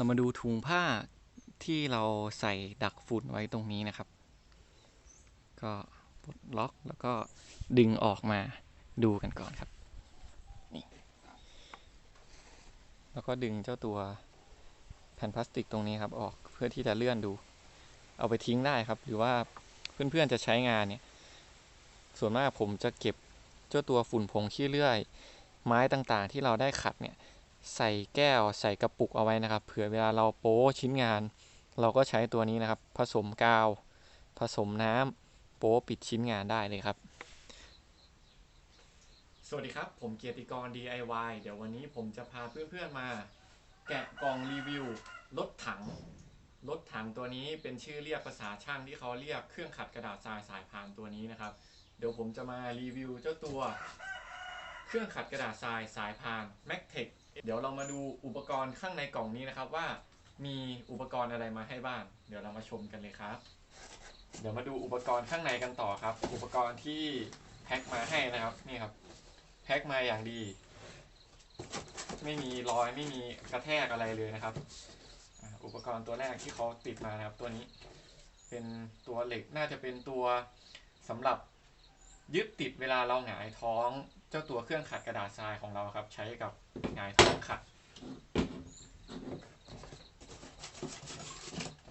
เรามาดูถุงผ้าที่เราใส่ดักฝุ่นไว้ตรงนี้นะครับ ก็ปลดล็อกแล้วก็ดึงออกมาดูกันก่อนครับนี่แล้วก็ดึงเจ้าตัวแผ่นพลาสติกตรงนี้ครับออกเพื่อที่จะเลื่อนดู เอาไปทิ้งได้ครับ หรือว่าเพื่อนๆจะใช้งานเนี่ย ส่วนมากผมจะเก็บเจ้าตัวฝุ่นผงขี้เลื่อย ไม้ต่างๆ ที่เราได้ขัดเนี่ย ใส่แก้วใส่กระปุกเอาไว้นะครับ เผื่อเวลาเราโป๊ชิ้นงาน เราก็ใช้ตัวนี้นะครับ ผสมกาว ผสมน้ำโป๊ปิดชิ้นงานได้เลยครับ สวัสดีครับ ผมเกียรติกร DIY เดี๋ยววันนี้ผมจะพาเพื่อนๆมา แกะกล่องรีวิวรถถังรถถังตัวนี้เป็นชื่อเรียกภาษาช่างที่เขาเรียกเครื่องขัดกระดาษทรายสายพานตัวนี้นะครับ เดี๋ยวผมจะมารีวิวเจ้าตัว เครื่องขัดกระดาษทรายสายพาน m a c t e c เดี๋ยวเรามาดูอุปกรณ์ข้างในกล่องนี้นะครับว่ามีอุปกรณ์อะไรมาให้บ้าง เดี๋ยวเรามาชมกันเลยครับ เดี๋ยวมาดูอุปกรณ์ข้างในกันต่อครับ อุปกรณ์ที่แพ็คมาให้นะครับนี่ครับแพ็คมาอย่างดี ไม่มีรอยไม่มีกระแทกอะไรเลยนะครับ อุปกรณ์ตัวแรกที่เขาติดมานะครับ ตัวนี้เป็นตัวเหล็กน่าจะเป็นตัวสำหรับยึดติดเวลาเราหงายท้อง เจ้าตัวเครื่องขัดกระดาษทรายของเราครับ ใช้กับงายท้องขัด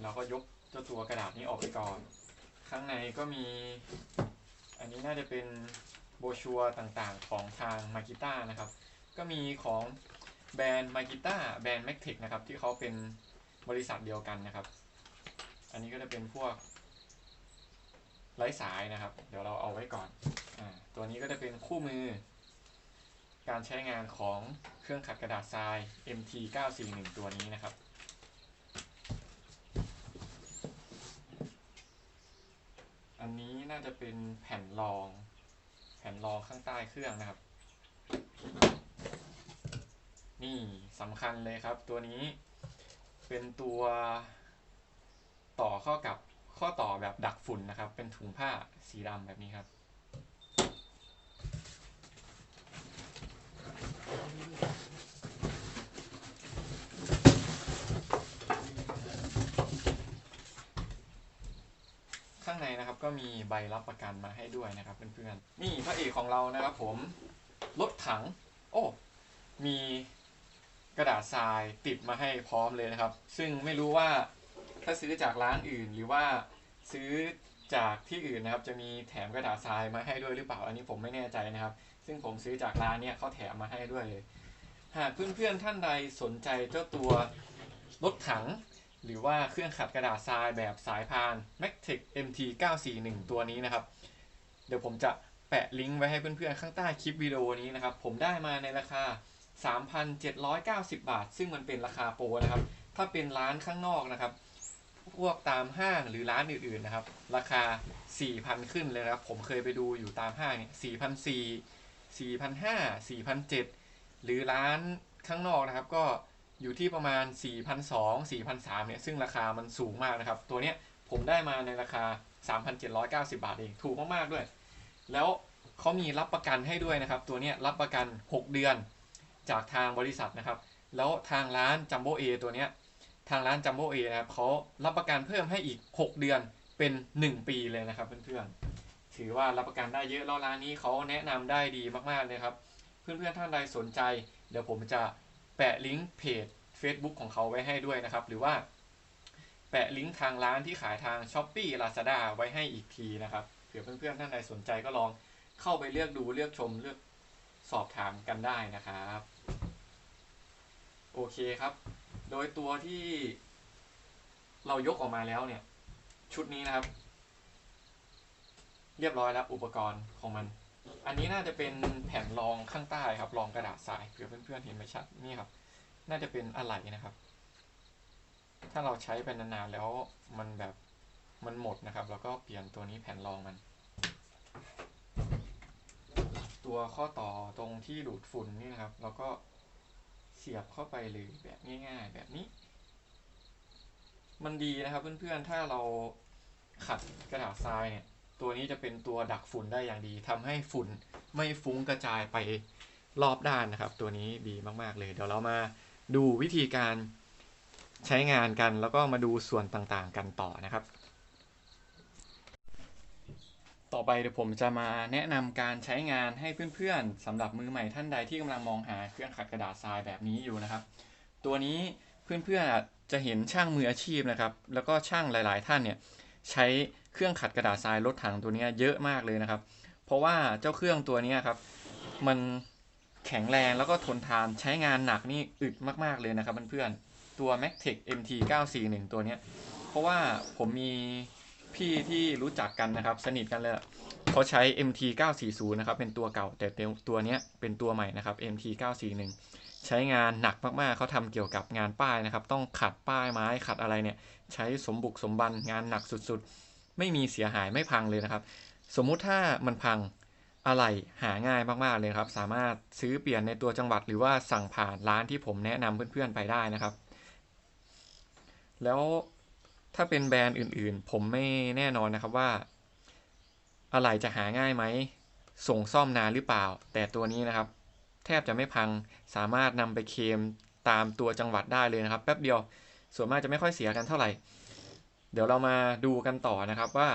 เราก็ยกเจ้าตัวกระดาษนี้ออกไปก่อน ข้างในก็มี อันนี้น่าจะเป็นโบชัวต่างๆ ของทางมากิต้านะครับ ก็มีของแบรนด์มากิต้าแบรนด์แม c เทคนะครับ ที่เขาเป็นบริษัทเดียวกันนะครับ อันนี้ก็จะเป็นพวกไร้สายนะครับ เดี๋ยวเราเอาไว้ก่อนอตัวนี้ก็จะเป็นคู่มือ การใช้งานของเครื่องขัดกระดาษทราย MT 941 ตัวนี้นะครับ อันนี้น่าจะเป็นแผ่นรอง แผ่นรองข้างใต้เครื่องนะครับ นี่สำคัญเลยครับตัวนี้เป็นตัวต่อเข้ากับข้อต่อแบบดักฝุ่นนะครับ เป็นถุงผ้าสีดำแบบนี้ครับ ข้างในนะครับก็มีใบรับประกันมาให้ด้วยนะครับเพื่อนๆนี่พระเอกของเรานะครับผมรถถัง โอ้มีกระดาษทรายติดมาให้พร้อมเลยนะครับ ซึ่งไม่รู้ว่าถ้าซื้อจากร้านอื่นหรือว่าซื้อจากที่อื่นนะครับ จะมีแถมกระดาษทรายมาให้ด้วยหรือเปล่าอันนี้ผมไม่แน่ใจนะครับ ซึ่งผมซื้อจากร้านเนี่ยเขาแถมมาให้ด้วยเลยหากเพื่อนๆท่านใดสนใจเจ้าตัวรถถัง หรือว่าเครื่องขัดกระดาษทรายแบบสายพาน m a c t e c MT 941ตัวนี้นะครับ เดี๋ยวผมจะแปะลิงก์ไว้ให้เพื่อนๆ ข้างใต้คลิปวิดีโอนี้นะครับ ผมได้มาในราคา 3,790 บาท ซึ่งมันเป็นราคาโปรนะครับ ถ้าเป็นร้านข้างนอกนะครับ พวกตามห้างหรือร้านอื่นๆนะครับ ราคา 4,000 ขึ้นเลยนะครับ ผมเคยไปดูอยู่ตามห้างเนี่ย4,400 4,500 4,700 หรือร้านข้างนอกนะครับก็ อยู่ที่ประมาณ 4,200 4,300เนี่ยซึ่งราคามันสูงมากนะครับ ตัวเนี้ยผมได้มาในราคา 3,790 บาทเองถูกมากๆด้วย แล้วเขามีรับประกันให้ด้วยนะครับ ตัวเนี้ยรับประกัน 6 เดือนจากทางบริษัทนะครับ แล้วทางร้านจัมโบเอตัวเนี้ยทางร้านจัมโบเอนะครับเขารับประกันเพิ่มให้อีก 6 เดือนเป็น 1 ปีเลยนะครับเพื่อนๆถือว่ารับประกันได้เยอะแล้วร้านนี้เขาแนะนำได้ดีมากๆเลยครับ เพื่อนๆท่านใดสนใจ เดี๋ยวผมจะ แปะลิงก์เพจ Facebook ของเขาไว้ให้ด้วยนะครับ หรือว่าแปะลิงก์ทางร้านที่ขายทาง s h อ p e e Lazada ไว้ให้อีกทีนะครับเผื่อเพื่อนๆท่านใดสนใจก็ลองเข้าไปเลือกดูเลือกชมเลือกสอบถามกันได้นะครับ โอเคครับ โดยตัวที่เรายกออกมาแล้วเนี่ย ชุดนี้นะครับ เรียบร้อยแล้วอุปกรณ์ของมัน อันนี้น่าจะเป็นแผ่นรองข้างใต้ครับรองกระดาษทรายเผื่อเพื่อนๆเห็นไม่ชัดนี่ครับ น่าจะเป็นอะไหล่นะครับ ถ้าเราใช้ไปนานๆแล้วมันแบบมันหมดนะครับ แล้วก็เปลี่ยนตัวนี้แผ่นรองมัน ตัวข้อต่อตรงที่ดูดฝุ่นนี่นะครับเราก็เสียบเข้าไปเลยแบบง่าย ๆ แบบนี้ มันดีนะครับเพื่อนๆถ้าเราขัดกระดาษทรายเนี่ย ตัวนี้จะเป็นตัวดักฝุ่นได้อย่างดีทำให้ฝุ่นไม่ฟุ้งกระจายไปรอบด้านนะครับ ตัวนี้ดีมากๆเลย เดี๋ยวเรามาดูวิธีการใช้งานกัน แล้วก็มาดูส่วนต่างๆกันต่อนะครับ ต่อไปเดี๋ยวผมจะมาแนะนำการใช้งานให้เพื่อนๆสำหรับมือใหม่ท่านใดที่กำลังมองหาเครื่องขัดกระดาษทรายแบบนี้อยู่นะครับ ตัวนี้เพื่อนๆจะเห็นช่างมืออาชีพนะครับ แล้วก็ช่างหลาย ๆ ท่านเนี่ยใช้ เครื่องขัดกระดาษทรายรถถังตัวนี้เยอะมากเลยนะครับ เพราะว่าเจ้าเครื่องตัวนี้ครับ มันแข็งแรงแล้วก็ทนทานใช้งานหนักนี่อึดมากๆเลยนะครับเพื่อนๆตัว Magtech MT 941ตัวนี้เพราะว่าผมมีพี่ที่รู้จักกันนะครับ สนิทกันเลยเขาใช้ MT 940นะครับเป็นตัวเก่าแต่ตัวนี้เป็นตัวใหม่นะครับ MT 941ใช้งานหนักมากๆเขาทำเกี่ยวกับงานป้ายนะครับ ต้องขัดป้ายไม้ขัดอะไรเนี่ย ใช้สมบุกสมบันงานหนักสุดๆ ไม่มีเสียหายไม่พังเลยนะครับ สมมุติถ้ามันพังอะไรหาง่ายมากๆเลยครับ สามารถซื้อเปลี่ยนในตัวจังหวัดหรือว่าสั่งผ่านร้านที่ผมแนะนำเพื่อนๆไปได้นะครับ แล้วถ้าเป็นแบรนด์อื่นๆ ผมไม่แน่นอนนะครับว่าอะไรจะหาง่ายไหมส่งซ่อมนานหรือเปล่า แต่ตัวนี้นะครับ แทบจะไม่พังสามารถนำไปเคมตามตัวจังหวัดได้เลยนะครับ แป๊บเดียว ส่วนมากจะไม่ค่อยเสียกันเท่าไหร่ เดี๋ยวเรามาดูกันต่อนะครับว่า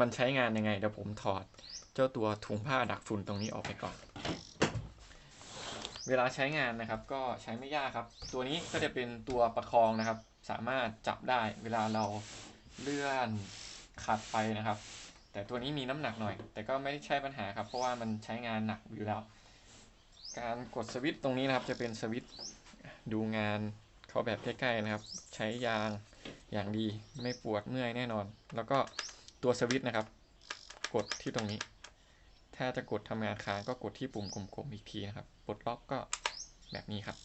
มันใช้งานยังไง เดี๋ยวผมถอดเจ้าตัวถุงผ้าดักฝุ่นตรงนี้ออกไปก่อน เวลาใช้งานนะครับ ก็ใช้ไม่ยากครับ ตัวนี้ก็จะเป็นตัวประคองนะครับ สามารถจับได้เวลาเราเลื่อนขัดไปนะครับ แต่ตัวนี้มีน้ำหนักหน่อย แต่ก็ไม่ใช่ปัญหาครับ เพราะว่ามันใช้งานหนักอยู่แล้ว การกดสวิตช์ตรงนี้นะครับ จะเป็นสวิตช์ดูงานเขาแบบใกล้ๆนะครับ ใช้ยาง อย่างดีไม่ปวดเมื่อยแน่นอน แล้วก็ตัวสวิตช์นะครับ กดที่ตรงนี้ ถ้าจะกดทำงานค้างก็กดที่ปุ่มกลมๆอีกทีนะครับปลดล็อกก็แบบนี้ครับ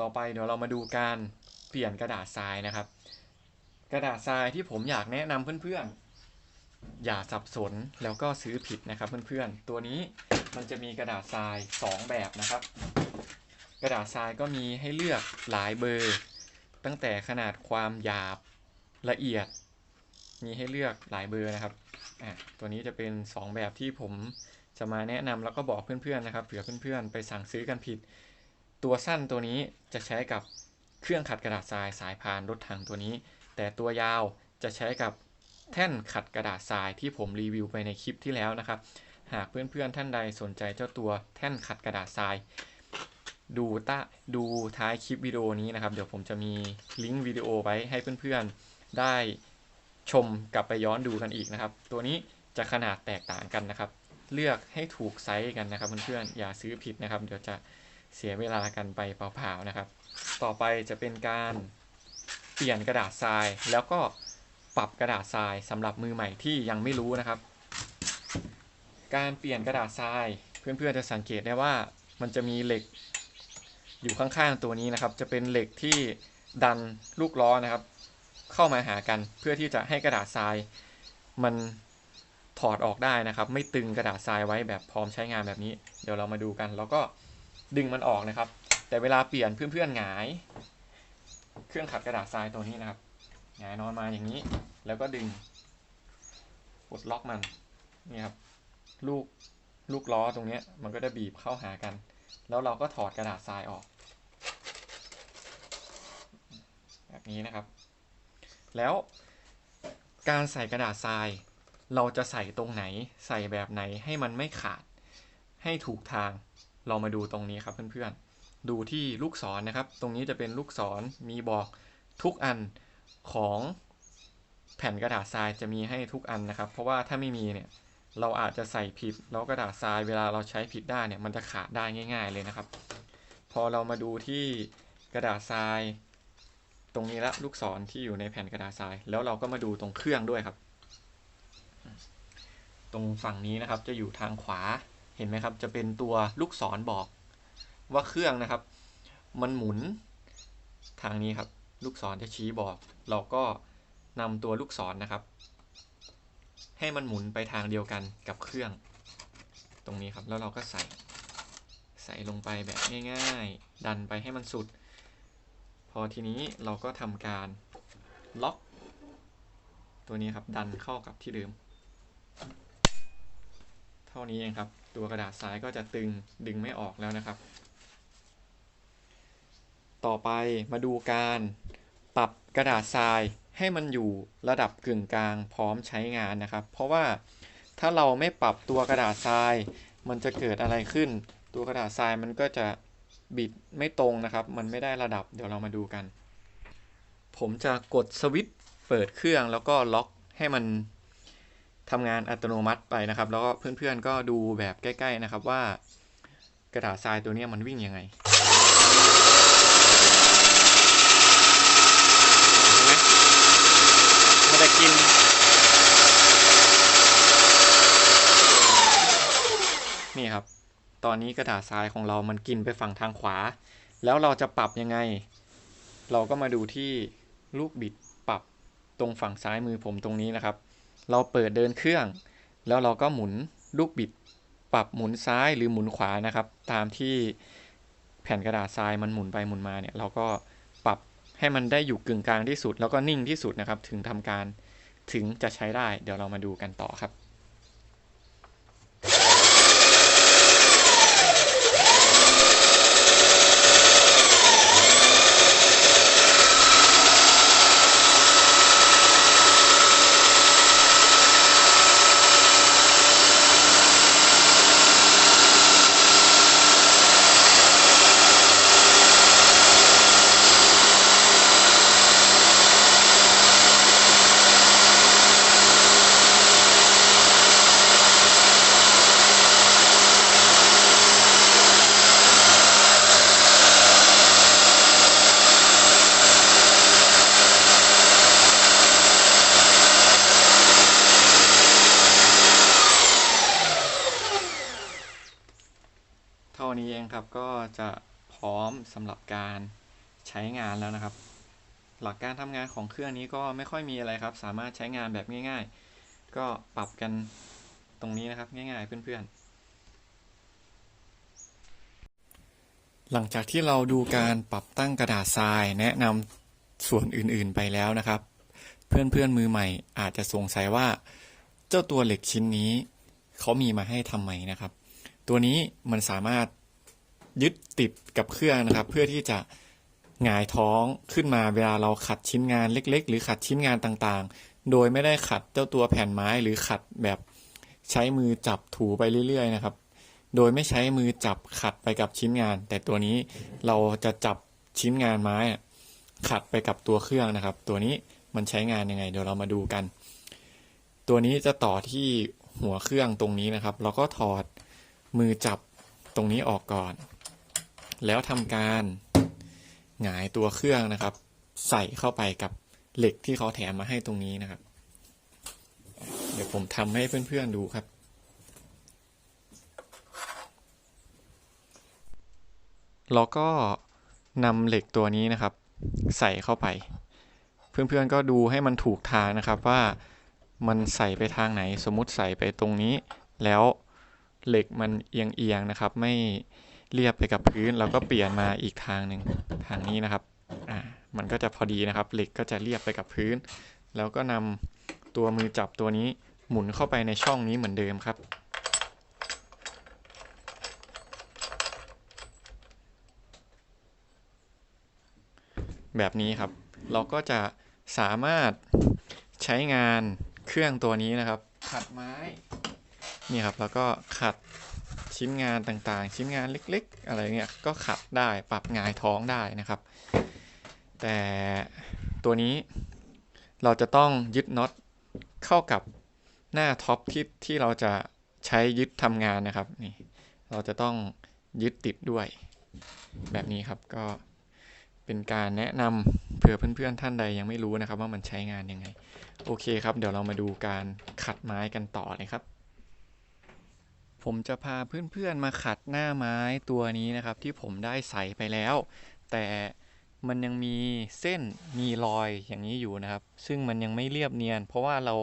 ต่อไปเดี๋ยวเรามาดูการเปลี่ยนกระดาษทรายนะครับ กระดาษทรายที่ผมอยากแนะนำเพื่อนๆ อย่าสับสนแล้วก็ซื้อผิดนะครับเพื่อนๆ ตัวนี้มันจะมีกระดาษทราย 2 แบบนะครับ กระดาษทรายก็มีให้เลือกหลายเบอร์ ตั้งแต่ขนาดความหยาบละเอียด มีให้เลือกหลายเบอร์นะครับอะตัวนี้จะเป็น 2 แบบที่ผมจะมาแนะนำแล้วก็บอกเพื่อนๆนะครับเผื่อเพื่อนๆไปสั่งซื้อกันผิด ตัวสั้นตัวนี้จะใช้กับเครื่องขัดกระดาษทรายสายพานรถถังตัวนี้ แต่ตัวยาวจะใช้กับแท่นขัดกระดาษทรายที่ผมรีวิวไปในคลิปที่แล้วนะครับ หากเพื่อนๆท่านใดสนใจเจ้าตัวแท่นขัดกระดาษทราย ดูตาดูท้ายคลิปวิดีโอนี้นะครับ เดี๋ยวผมจะมีลิงก์วิดีโอไว้ให้เพื่อนๆ ได้ชมกลับไปย้อนดูกันอีกนะครับ ตัวนี้จะขนาดแตกต่างกันนะครับ เลือกให้ถูกไซส์กันนะครับเพื่อนๆอย่าซื้อผิดนะครับ เดี๋ยวจะเสียเวลากันไปเปล่าๆนะครับ ต่อไปจะเป็นการเปลี่ยนกระดาษทราย แล้วก็ปรับกระดาษทรายสำหรับมือใหม่ที่ยังไม่รู้นะครับ การเปลี่ยนกระดาษทรายเพื่อนๆจะสังเกตได้ว่ามันจะมีเหล็ก อยู่ข้างๆตัวนี้นะครับ จะเป็นเหล็กที่ดันลูกล้อนะครับ เข้ามาหากันเพื่อที่จะให้กระดาษทราย มันถอดออกได้นะครับ ไม่ตึงกระดาษทรายไว้แบบพร้อมใช้งานแบบนี้ เดี๋ยวเรามาดูกัน แล้วก็ดึงมันออกนะครับ แต่เวลาเปลี่ยนเพื่อนๆหงาย เครื่องขัดกระดาษทรายตัวนี้นะครับหงายนอนมาอย่างนี้ แล้วก็ดึงกดล็อกมันนี่ครับลูกลูกล้อตรงนี้มันก็จะบีบเข้าหากัน แล้วเราก็ถอดกระดาษทรายออก แบบนี้นะครับ แล้วการใส่กระดาษทราย เราจะใส่ตรงไหนใส่แบบไหนให้มันไม่ขาด ให้ถูกทางเรามาดูตรงนี้ครับเพื่อนๆ ดูที่ลูกศรนนะครับ ตรงนี้จะเป็นลูกศรมีบอกทุกอันของแผ่นกระดาษทรายจะมีให้ทุกอันนะครับ เพราะว่าถ้าไม่มีเนี่ย เราอาจจะใส่ผิดแล้วกระดาษทรายเวลาเราใช้ผิดได้เนี่ยมันจะขาดได้ง่าย ๆเลยนะครับ พอเรามาดูที่กระดาษทราย ตรงนี้ละลูกศรที่อยู่ในแผ่นกระดาษทราย แล้วเราก็มาดูตรงเครื่องด้วยครับ ตรงฝั่งนี้นะครับจะอยู่ทางขวาเห็นไหมครับ จะเป็นตัวลูกศรบอก ว่าเครื่องนะครับ มันหมุนทางนี้ครับ ลูกศรจะชี้บอก เราก็นำตัวลูกศรนะครับ ให้มันหมุนไปทางเดียวกันกับเครื่อง ตรงนี้ครับแล้วเราก็ใส่ ใส่ลงไปแบบง่าย ๆ ดันไปให้มันสุด พอทีนี้เราก็ทำการล็อก ตัวนี้ครับดันเข้ากับที่เดิมเท่านี้เองครับ ตัวกระดาษทรายก็จะตึงดึงไม่ออกแล้วนะครับ ต่อไปมาดูการปรับกระดาษทราย ให้มันอยู่ระดับกึ่งกลางพร้อมใช้งานนะครับ เพราะว่าถ้าเราไม่ปรับตัวกระดาษทราย มันจะเกิดอะไรขึ้น ตัวกระดาษทรายมันก็จะบิดไม่ตรงนะครับ มันไม่ได้ระดับเดี๋ยวเรามาดูกัน ผมจะกดสวิตช์เปิดเครื่องแล้วก็ล็อกให้มันทำงานอัตโนมัติไปนะครับ แล้วก็เพื่อนๆก็ดูแบบใกล้ ๆนะครับว่า กระดาษทรายตัวนี้มันวิ่งยังไงเห็นไหมมันจะ กิน นี่ครับ ตอนนี้กระดาษทรายของเรามันกินไปฝั่งทางขวา แล้วเราจะปรับยังไง เราก็มาดูที่ลูกบิดปรับตรงฝั่งซ้ายมือผมตรงนี้นะครับ เราเปิดเดินเครื่อง แล้วเราก็หมุนลูกบิด ปรับหมุนซ้ายหรือหมุนขวานะครับ ตามที่แผ่นกระดาษทรายมันหมุนไปหมุนมาเนี่ยเราก็ปรับให้มันได้อยู่กึ่งกลางที่สุด แล้วก็นิ่งที่สุดนะครับ ถึงทำการ ถึงจะใช้ได้ เดี๋ยวเรามาดูกันต่อครับ เท่านี้เองครับก็จะพร้อม สำหรับการใช้งานแล้วนะครับ หลักการทำงานของเครื่องนี้ก็ไม่ค่อยมีอะไรครับ สามารถใช้งานแบบง่าย ๆ ก็ปรับกันตรงนี้นะครับง่ายๆเพื่อนๆ หลังจากที่เราดูการปรับตั้งกระดาษทรายแนะนำส่วนอื่นๆไปแล้วนะครับ เพื่อนๆมือใหม่อาจจะสงสัยว่า เจ้าตัวเหล็กชิ้นนี้เขามีมาให้ทำไมนะครับ ตัวนี้มันสามารถ ยึดติดกับเครื่องนะครับ เพื่อที่จะหงายท้องขึ้นมาเวลาเราขัดชิ้นงานเล็ก ๆ หรือขัดชิ้นงานต่างๆ โดยไม่ได้ขัดเจ้าตัวแผ่นไม้หรือขัดแบบใช้มือจับถูไปเรื่อย ๆ นะครับ โดยไม่ใช้มือจับขัดไปกับชิ้นงาน แต่ตัวนี้เราจะจับชิ้นงานไม้ขัดไปกับตัวเครื่องนะครับ ตัวนี้มันใช้งานยังไง เดี๋ยวเรามาดูกัน ตัวนี้จะต่อที่หัวเครื่องตรงนี้นะครับ เราก็ถอดมือจับตรงนี้ออกก่อน แล้วทำการหงายตัวเครื่องนะครับ ใส่เข้าไปกับเหล็กที่เขาแถมมาให้ตรงนี้นะครับ เดี๋ยวผมทำให้เพื่อนๆดูครับเราก็นำเหล็กตัวนี้นะครับ ใส่เข้าไป เพื่อนๆก็ดูให้มันถูกทางนะครับว่ามันใส่ไปทางไหน สมมุติใส่ไปตรงนี้ แล้วเหล็กมันเอียงๆนะครับ ไม่ เรียบไปกับพื้นเราก็เปลี่ยนมาอีกทางหนึ่งทางนี้นะครับอ่ามันก็จะพอดีนะครับเหล็กก็จะเรียบไปกับพื้น แล้วก็นำตัวมือจับตัวนี้หมุนเข้าไปในช่องนี้เหมือนเดิมครับ แบบนี้ครับ เราก็จะสามารถใช้งานเครื่องตัวนี้นะครับ ขัดไม้ นี่ครับแล้วก็ขัด ชิ้นงานต่างๆ ชิ้นงานเล็กๆ อะไรเงี้ยก็ขัดได้ปรับงายท้องได้นะครับ แต่ตัวนี้เราจะต้องยึดน็อตเข้ากับหน้าท็อปที่ที่เราจะใช้ยึดทำงานนะครับนี่เราจะต้องยึดติดด้วย แบบนี้ครับก็เป็นการแนะนำเผื่อเพื่อนๆท่านใดยังไม่รู้นะครับ ว่ามันใช้งานยังไง โอเคครับ เดี๋ยวเรามาดูการขัดไม้กันต่อเลยครับ ผมจะพาเพื่อนๆมาขัดหน้าไม้ตัวนี้นะครับ ที่ผมได้ใส่ไปแล้ว แต่มันยังมีเส้นมีรอยอย่างนี้อยู่นะครับ ซึ่งมันยังไม่เรียบเนียน เพราะว่าเรา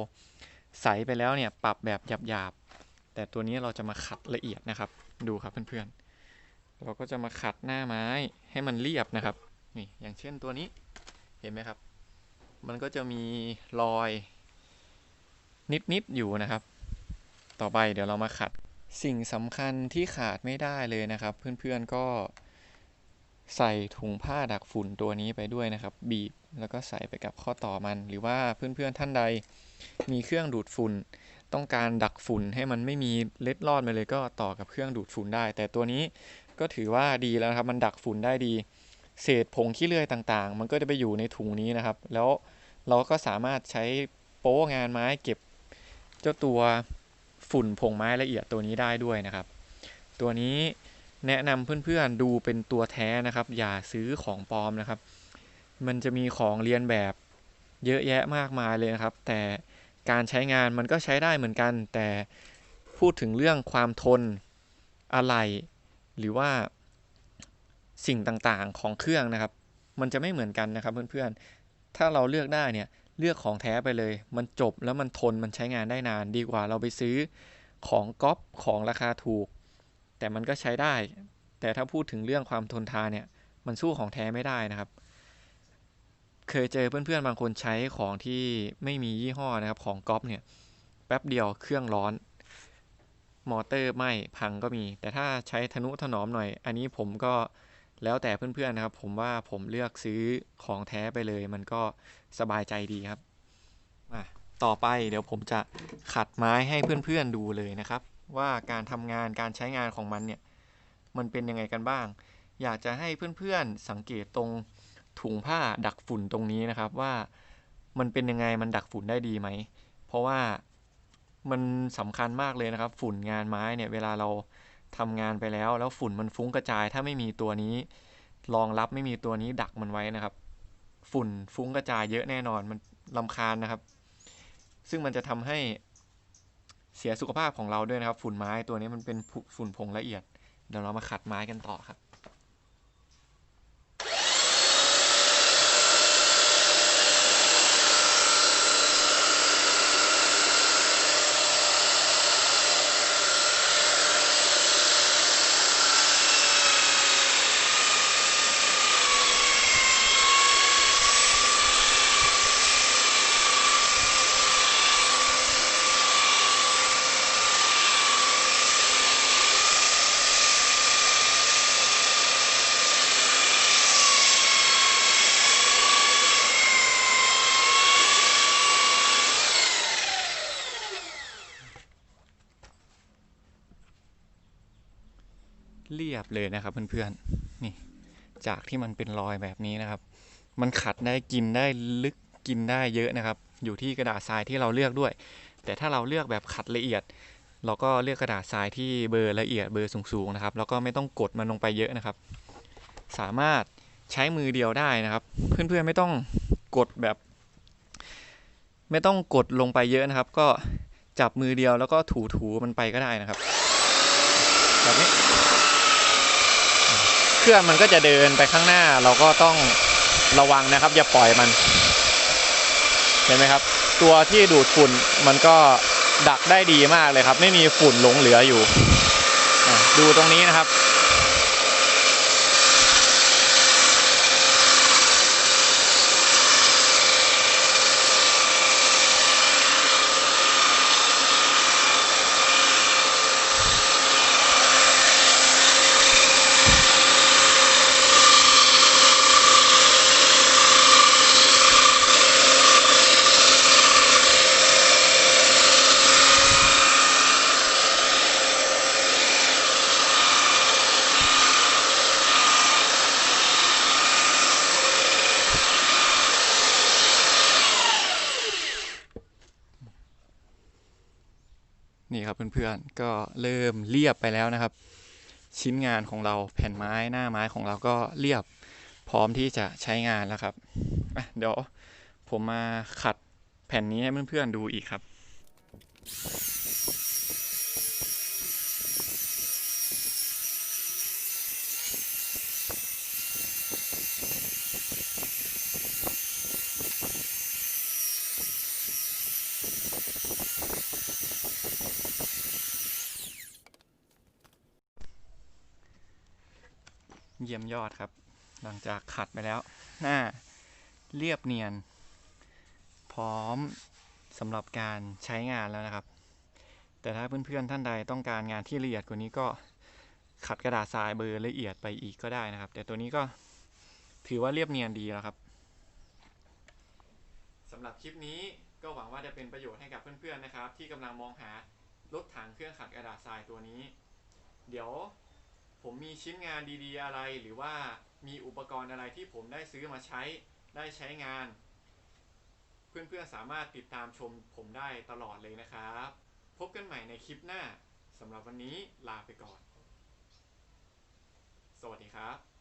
ใส่ไปแล้วเนี่ยปรับแบบหยาบๆ แต่ตัวนี้เราจะมาขัดละเอียดนะครับ ดูครับเพื่อนๆ เราก็จะมาขัดหน้าไม้ให้มันเรียบนะครับนี่อย่างเช่นตัวนี้เห็นไหมครับ มันก็จะมีรอยนิดๆอยู่นะครับ ต่อไปเดี๋ยวเรามาขัด สิ่งสำคัญที่ขาดไม่ได้เลยนะครับ เพื่อนๆก็ใส่ถุงผ้าดักฝุ่นตัวนี้ไปด้วยนะครับ บีบแล้วก็ใส่ไปกับข้อต่อมัน หรือว่าเพื่อนๆท่านใดมีเครื่องดูดฝุ่น ต้องการดักฝุ่นให้มันไม่มีเล็ดลอดมาเลยก็ต่อกับเครื่องดูดฝุ่นได้ แต่ตัวนี้ก็ถือว่าดีแล้วครับมันดักฝุ่นได้ดี เศษผงขี้เลื่อยต่างๆ มันก็จะไปอยู่ในถุงนี้นะครับ แล้วเราก็สามารถใช้โป๊งานไม้เก็บเจ้าตัว ฝุ่นผงไม้ละเอียดตัวนี้ได้ด้วยนะครับ ตัวนี้แนะนำเพื่อนๆดูเป็นตัวแท้นะครับ อย่าซื้อของปลอมนะครับ มันจะมีของเรียนแบบเยอะแยะมากมายเลยนะครับ แต่การใช้งานมันก็ใช้ได้เหมือนกัน แต่พูดถึงเรื่องความทนอะไรหรือว่าสิ่งต่างๆของเครื่องนะครับ มันจะไม่เหมือนกันนะครับเพื่อนๆ ถ้าเราเลือกได้เนี่ย เลือกของแท้ไปเลย มันจบแล้วมันทนมันใช้งานได้นาน ดีกว่าเราไปซื้อของก๊อปของราคาถูก แต่มันก็ใช้ได้ แต่ถ้าพูดถึงเรื่องความทนทานเนี่ย มันสู้ของแท้ไม่ได้นะครับ เคยเจอเพื่อนๆบางคนใช้ของที่ไม่มียี่ห้อนะครับ ของก๊อปเนี่ย แป๊บเดียวเครื่องร้อน มอเตอร์ไหม้พังก็มี แต่ถ้าใช้ทนุถนอมหน่อย อันนี้ผมก็ แล้วแต่เพื่อนๆนะครับ ผมว่าผมเลือกซื้อของแท้ไปเลย มันก็สบายใจดีครับมาต่อไปเดี๋ยวผมจะขัดไม้ให้เพื่อนๆดูเลยนะครับ ว่าการทำงานการใช้งานของมันเนี่ย มันเป็นยังไงกันบ้าง อยากจะให้เพื่อนๆสังเกตตรงถุงผ้าดักฝุ่นตรงนี้นะครับว่ามันเป็นยังไงมันดักฝุ่นได้ดีไหม เพราะว่ามันสำคัญมากเลยนะครับ ฝุ่นงานไม้เนี่ยเวลาเรา ทำงานไปแล้วแล้วฝุ่นมันฟุ้งกระจาย ถ้าไม่มีตัวนี้รองรับไม่มีตัวนี้ดักมันไว้นะครับ ฝุ่นฟุ้งกระจายเยอะแน่นอนมันลำคาญนะครับ ซึ่งมันจะทำให้เสียสุขภาพของเราด้วยนะครับ ฝุ่นไม้ตัวนี้มันเป็นฝุ่นผงละเอียด เดี๋ยวเรามาขัดไม้กันต่อครับ เรียบเลยนะครับเพื่อนๆนี่จากที่มันเป็นรอยแบบนี้นะครับ มันขัดได้กินได้ลึกกินได้เยอะนะครับ อยู่ที่กระดาษทรายที่เราเลือกด้วย แต่ถ้าเราเลือกแบบขัดละเอียด เราก็เลือกกระดาษทรายที่เบอร์ละเอียดเบอร์สูงๆนะครับ แล้วก็ไม่ต้องกดมันลงไปเยอะนะครับ สามารถใช้มือเดียวได้นะครับ เพื่อนๆไม่ต้องกดแบบ ไม่ต้องกดลงไปเยอะนะครับ ก็จับมือเดียวแล้วก็ถูๆมันไปก็ได้นะครับแบบนี้ เครื่องมันก็จะเดินไปข้างหน้า เราก็ต้องระวังนะครับ อย่าปล่อยมัน เห็นไหมครับ ตัวที่ดูดฝุ่นมันก็ดักได้ดีมากเลยครับ ไม่มีฝุ่นหลงเหลืออยู่ ดูตรงนี้นะครับ พื่อนๆ ก็เริ่มเรียบไปแล้วนะครับ ชิ้นงานของเราแผ่นไม้หน้าไม้ของเราก็เรียบพร้อมที่จะใช้งานแล้วครับเดี๋ยวผมมาขัดแผ่นนี้ให้เพื่อนๆดูอีกครับ เยี่ยมยอดครับ หลังจากขัดไปแล้ว หน้าเรียบเนียน พร้อมสำหรับการใช้งานแล้วนะครับ แต่ถ้าเพื่อนๆท่านใดต้องการงานที่ละเอียดกว่านี้ก็ขัดกระดาษทรายเบอร์ละเอียดไปอีกก็ได้นะครับ แต่ตัวนี้ก็ถือว่าเรียบเนียนดีแล้วครับสำหรับคลิปนี้ก็หวังว่าจะเป็นประโยชน์ให้กับเพื่อนๆนะครับ ที่กำลังมองหารถถังเครื่องขัดกระดาษทรายตัวนี้ เดี๋ยว ผมมีชิ้นงานดีๆอะไร หรือว่ามีอุปกรณ์อะไรที่ผมได้ซื้อมาใช้ได้ใช้งาน เพื่อนๆสามารถติดตามชมผมได้ตลอดเลยนะครับ พบกันใหม่ในคลิปหน้าสำหรับวันนี้ลาไปก่อน สวัสดีครับ